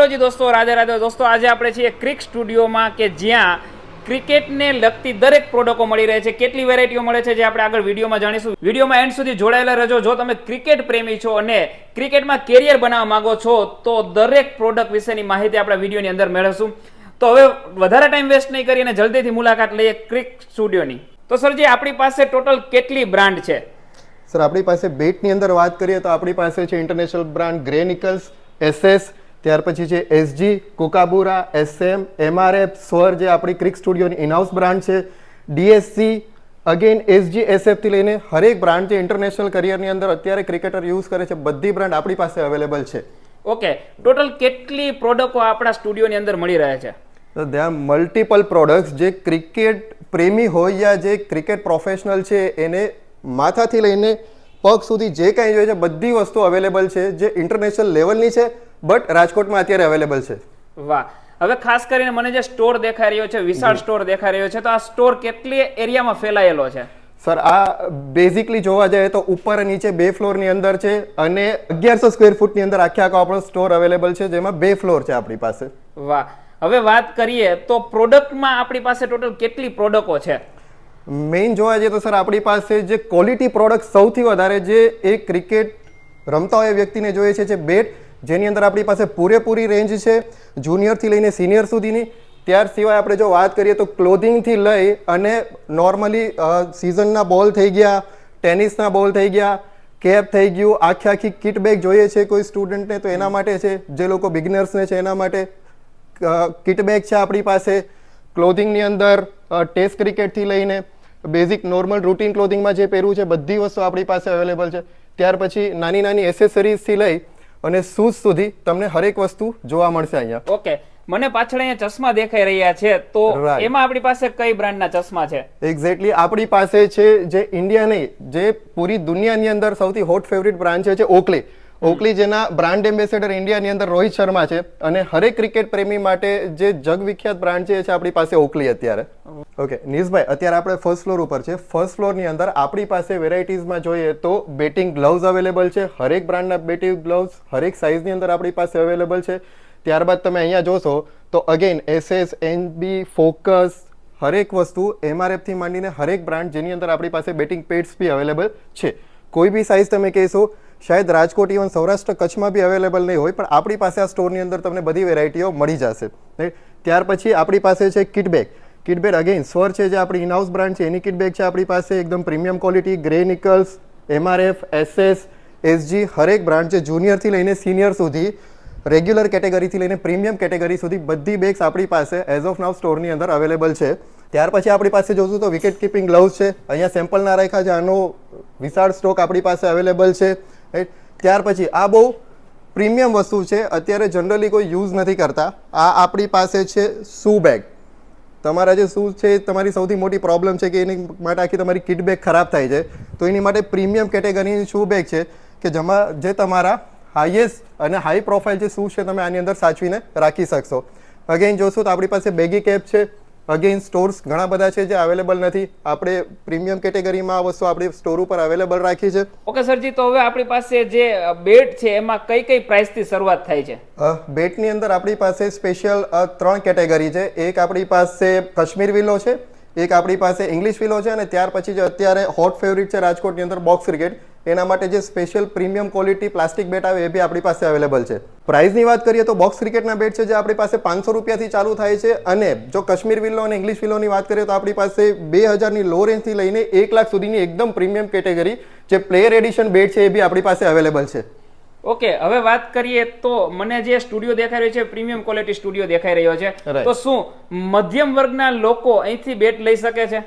Hello જી દોસ્તો, રાધે રાધે. દોસ્તો, આજે આપણે છીએ ક્રિક સ્ટુડિયોમાં કે જ્યાં ક્રિકેટને લગતી દરેક પ્રોડક્ટો મળી રહે છે. કેટલી વેરાયટીઓ મળે છે જે આપણે આગળ વિડીયોમાં જાણીશું. વિડીયોમાં એન્ડ સુધી જોડાયેલા રહેજો. જો તમે ક્રિકેટ પ્રેમી છો અને ક્રિકેટમાં કેરિયર બનાવવા માંગો છો, તો દરેક પ્રોડક્ટ વિશેની માહિતી આપણા વિડીયોની અંદર મેળવશું. તો હવે વધારે ટાઈમ વેસ્ટ નહીં કરી અને જલ્દીથી મુલાકાત લઈએ ક્રિક સ્ટુડિયોની. તો સરજી આપણી પાસે ટોટલ કેટલી બ્રાન્ડ છે? સર, આપણી પાસે બેટની અંદર વાત કરીએ તો આપણી પાસે છે international brand Gray Nicolls, SS ત્યાર પછી છે એસજી કોકાબુરા એસએમ એમઆરએફ સ્વર જે આપણી ક્રિક સ્ટુડિયોની ઇનહાઉસ બ્રાન્ડ છે. ડીએસસી અગેન એસજી એસએફથી લઈને હરેક બ્રાન્ડ જે ઇન્ટરનેશનલ કરિયરની અંદર અત્યારે ક્રિકેટર યુઝ કરે છે બધી બ્રાન્ડ આપણી પાસે અવેલેબલ છે. ઓકે ટોટલ કેટલી પ્રોડક્ટો આપણા સ્ટુડિયોની અંદર મળી રહે છે? તો ત્યાં મલ્ટિપલ પ્રોડક્ટ્સ જે ક્રિકેટ પ્રેમી હોય યા જે ક્રિકેટ પ્રોફેશનલ છે એને માથાથી લઈને પગ સુધી જે કાંઈ જોઈએ છે બધી વસ્તુ અવેલેબલ છે જે ઇન્ટરનેશનલ લેવલની છે બટ રાજકોટમાં અત્યારે અવેલેબલ છે. વાહ. હવે ખાસ કરીને મને જે સ્ટોર દેખાઈ રહ્યો છે વિશાળ સ્ટોર દેખાઈ રહ્યો છે તો આ સ્ટોર કેટલી એરિયામાં ફેલાયેલો છે? સર આ બેઝિકલી જોવા જઈએ તો ઉપર અને નીચે બે ફ્લોરની અંદર છે અને અગિયારસો સ્ક્વેર ફૂટની અંદર આખે આખો આપણો સ્ટોર અવેલેબલ છે જેમાં બે ફ્લોર છે આપણી પાસે. વાહ. હવે વાત કરીએ તો પ્રોડક્ટમાં આપણી પાસે ટોટલ કેટલી પ્રોડક્ટો છે? મેઇન જોવા જઈએ તો સર, આપણી પાસે જે ક્વોલિટી પ્રોડક્ટ સૌથી વધારે જે એ ક્રિકેટ રમતા હોય વ્યક્તિને જોઈએ છે, જે બેટ જેની અંદર આપણી પાસે પૂરેપૂરી રેન્જ છે જુનિયરથી લઈને સિનિયર સુધીની. ત્યાર સિવાય આપણે જો વાત કરીએ તો ક્લોથિંગથી લઈ અને નોર્મલી સિઝનના બોલ થઈ ગયા ટેનિસના બોલ થઈ ગયા કેપ થઈ ગયું, આખી આખી કિટ બેગ જોઈએ છે કોઈ સ્ટુડન્ટને તો એના માટે છે, જે લોકો બિગનર્સને છે એના માટે કિટ બેગ છે આપણી પાસે. ક્લોથિંગની અંદર ટેસ્ટ ક્રિકેટથી લઈને બેઝિક નોર્મલ રૂટીન ક્લોથિંગમાં જે પહેરવું છે બધી વસ્તુ આપણી પાસે અવેલેબલ છે. ત્યાર પછી નાની નાની એસેસરીઝથી લઈ અને શૂઝ સુધી તમને હરેક વસ્તુ જોવા મળશે અહીંયા. ઓકે મને પાછળ અહીંયા ચશ્મા દેખાઈ રહ્યા છે તો એમાં આપણી પાસે કઈ બ્રાન્ડના ચશ્મા છે? એક્ઝેક્ટલી આપણી પાસે છે જે ઇન્ડિયા નહીં જે પૂરી દુનિયાની અંદર સૌથી હોટ ફેવરિટ બ્રાન્ડ છે છે ઓકલી ઓકલી, જેના બ્રાન્ડ એમ્બેસેડર ઇન્ડિયાની અંદર રોહિત શર્મા છે અને હરેક ક્રિકેટ પ્રેમી માટે જે જગવિખ્યાત બ્રાન્ડ છે એ છે આપણી પાસે ઓકલી અત્યારે. ઓકે નીશભાઈ અત્યારે આપણે ફર્સ્ટ ફ્લોર ઉપર છે. ફર્સ્ટ ફ્લોરની અંદર આપણી પાસે વેરાયટીઝમાં જોઈએ તો બેટિંગ ગ્લવ્સ અવેલેબલ છે, હરેક બ્રાન્ડના બેટિંગ ગ્લવ્સ હરેક સાઇઝની અંદર આપણી પાસે અવેલેબલ છે. ત્યારબાદ તમે અહીંયા જોશો તો અગેન એસએસ એનબી ફોકસ હરેક વસ્તુ એમઆરએફથી માંડીને હરેક બ્રાન્ડ જેની અંદર આપણી પાસે બેટિંગ પેડ્સ બી અવેલેબલ છે. કોઈ બી સાઇઝ તમે કહેશો, શાયદ રાજકોટ ઇવન સૌરાષ્ટ્ર કચ્છમાં બી અવેલેબલ નહીં હોય, પણ આપણી પાસે આ સ્ટોરની અંદર તમને બધી વેરાયટીઓ મળી જશે. ત્યાર પછી આપણી પાસે છે કિટબેગ કિટબેગ કિટ અગેન સ્વર છે જે આપણી ઇનહાઉસ બ્રાન્ડ છે, એની કિટબેગ છે આપણી પાસે એકદમ premium quality Gray Nicolls MRF SS SG હરેક બ્રાન્ડ છે. જુનિયરથી લઈને સિનિયર સુધી રેગ્યુલર કેટેગરીથી લઈને પ્રીમિયમ કેટેગરી સુધી બધી બેગ્સ આપણી પાસે એઝ ઓફ નાવ સ્ટોરની અંદર અવેલેબલ છે. ત્યાર પછી આપણી પાસે જોશું તો વિકેટ કીપિંગ ગ્લવ્સ છે. અહીંયા સેમ્પલના રાખ્યા છે. આનો વિશાળ સ્ટોક આપણી પાસે અવેલેબલ છે. રાઈટ ત્યાર પછી આ બહુ પ્રીમિયમ વસ્તુ છે. અત્યારે જનરલી કોઈ યુઝ નથી કરતા. આ આપણી પાસે છે શૂ બેગ તમારા જે શૂઝ છે, તમારી સૌથી મોટી પ્રોબ્લેમ છે કે એની માટે આખી તમારી કિટ બેગ ખરાબ થાય છે. તો એની માટે પ્રીમિયમ કેટેગરીની શૂ બેગ છે કે જેમાં, જે તમારા હાઈએસ્ટ અને હાઈ પ્રોફાઇલ જે શૂઝ છે, તમે આની અંદર સાચવીને રાખી શકશો. અગેન જોશું તો આપણી પાસે બેગી કેપ છે. અગેન સ્ટોર્સ ઘણા બધા છે જે અવેલેબલ નથી. આપણે પ્રીમિયમ કેટેગરીમાં આ વસ્તુ આપણી સ્ટોર ઉપર અવેલેબલ રાખી છે. ઓકે સરજી તો હવે આપણી પાસે જે બેટ છે એમાં કઈ કઈ પ્રાઇસથી શરૂઆત થાય છે? બેટની અંદર આપણી પાસે સ્પેશિયલ ત્રણ કેટેગરી છે. એક આપણી પાસે કશ્મીર વિલો છે એક આપણી પાસે ઇંગ્લિશ વિલો છે અને ત્યાર પછી જે અત્યારે હોટ ફેવરિટ છે રાજકોટની અંદર બોક્સ ક્રિકેટ એના માટે જે special premium quality plastic bat આવે એ બી આપણી પાસે અવેલેબલ છે. પ્રાઇસની વાત કરીએ તો બોક્સ ક્રિકેટના બેટ છે જે આપણી પાસે પાંચસો રૂપિયાથી ચાલુ થાય છે અને જો કાશ્મીર વિલ્લો અને ઇંગ્લિશ વિલ્લોની વાત કરીએ તો આપણી પાસે બે હજારની લો રેન્જથી લઈને એક લાખ સુધીની એકદમ પ્રીમિયમ કેટેગરી જે પ્લેયર એડિશન બેટ છે એ બી આપણી પાસે અવેલેબલ છે. ઓકે હવે વાત કરીએ તો મને જે સ્ટુડિયો દેખાઈ રહ્યો છે પ્રીમિયમ ક્વોલિટી સ્ટુડિયો દેખાઈ રહ્યો છે. તો શું મધ્યમ વર્ગના લોકો અહીંથી બેટ લઈ શકે છે?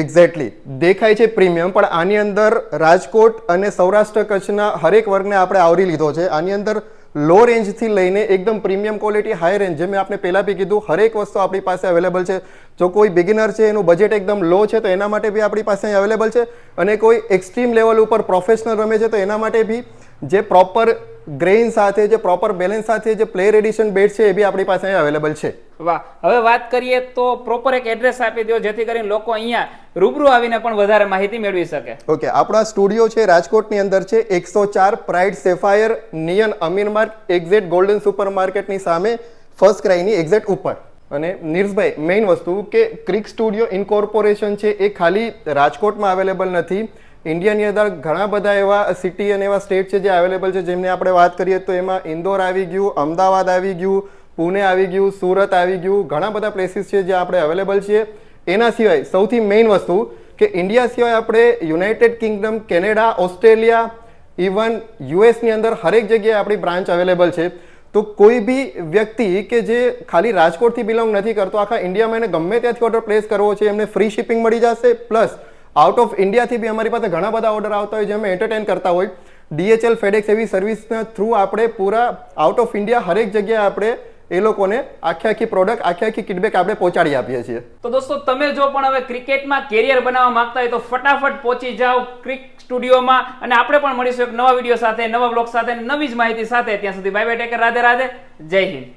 એક્ઝેક્ટલી દેખાય છે પ્રીમિયમ પણ આની અંદર રાજકોટ અને સૌરાષ્ટ્ર કચ્છના હરેક વર્ગને આપણે આવરી લીધો છે. આની અંદર લો રેન્જથી લઈને એકદમ પ્રીમિયમ ક્વોલિટી, હાઈ રેન્જ, જે મેં આપણે પહેલાં બી કીધું, હરેક વસ્તુ આપણી પાસે અવેલેબલ છે. જો કોઈ બિગિનર છે, એનું બજેટ એકદમ લો છે, તો એના માટે બી આપણી પાસે અવેલેબલ છે. અને કોઈ એક્સ્ટ્રીમ લેવલ ઉપર પ્રોફેશનલ રમે છે, તો એના માટે બી જે પ્રોપર ગ્રેઇન સાથે જે પ્રોપર બેલેન્સ સાથે જે પ્લેયર એડિશન બેટ છે એ બી આપણી પાસે અવેલેબલ છે. વાહ હવે વાત કરીએ તો પ્રોપર એક એડ્રેસ આપી દો જેથી કરીને લોકો અહીંયા રૂબરૂ આવીને પણ વધારે માહિતી મેળવી શકે. ઓકે આપણા સ્ટુડિયો છે રાજકોટની અંદર છે એકસો ચાર પ્રાઇડ સેફાયર નિયન અમીર માર્ગ એક્ઝેટ ગોલ્ડન સુપર માર્કેટની સામે ફર્સ્ટ ક્રાઈની એક્ઝેટ ઉપર. અને નીરજભાઈ મેઇન વસ્તુ કે ક્રિક સ્ટુડિયો ઇન્કોર્પોરેશન છે એ ખાલી રાજકોટમાં અવેલેબલ નથી. ઇન્ડિયાની અંદર ઘણા બધા એવા સિટી અને એવા સ્ટેટ છે જે અવેલેબલ છે. જેમની આપણે વાત કરીએ તો એમાં ઇન્દોર આવી ગયું, અમદાવાદ આવી ગયું, પુણે આવી ગયું, સુરત આવી ગયું, ઘણા બધા પ્લેસીસ છે જે આપણે અવેલેબલ છીએ. એના સિવાય સૌથી મેઇન વસ્તુ કે ઇન્ડિયા સિવાય આપણે United Kingdom, Canada, Australia, even યુએસની અંદર હરેક જગ્યાએ આપણી બ્રાન્ચ અવેલેબલ છે. તો કોઈ બી વ્યક્તિ કે જે ખાલી રાજકોટથી બિલોંગ નથી કરતો, આખા ઇન્ડિયામાં એને ગમે ત્યાંથી ઓર્ડર પ્લેસ કરવો છે, એમને ફ્રી શિપિંગ મળી જશે પ્લસ આઉટ ઓફ ઇન્ડિયાથી બી અમારી પાસે ઘણા બધા ઓર્ડર આવતા હોય જે અમે એન્ટરટેન કરતા હોય. ડીએચએલ ફેડેક્સ એવી સર્વિસના થ્રુ આપણે પૂરા આઉટ ઓફ ઇન્ડિયા હરેક જગ્યાએ આપણે એ લોકોને આખી આખી પ્રોડક્ટ આખી આખી કિડબેક આપણે પહોંચાડી આપીએ છીએ. તો દોસ્તો, તમે જો પણ હવે ક્રિકેટમાં કેરિયર બનાવવા માંગતા હોય તો ફટાફટ પહોંચી જાઓ ક્રિક સ્ટુડિયોમાં અને આપણે પણ મળીશું એક નવા વીડિયો સાથે, નવા બ્લોગ સાથે, નવી જ માહિતી સાથે. ત્યાં સુધી bye bye take care Radhe Radhe. જય હિન્દ.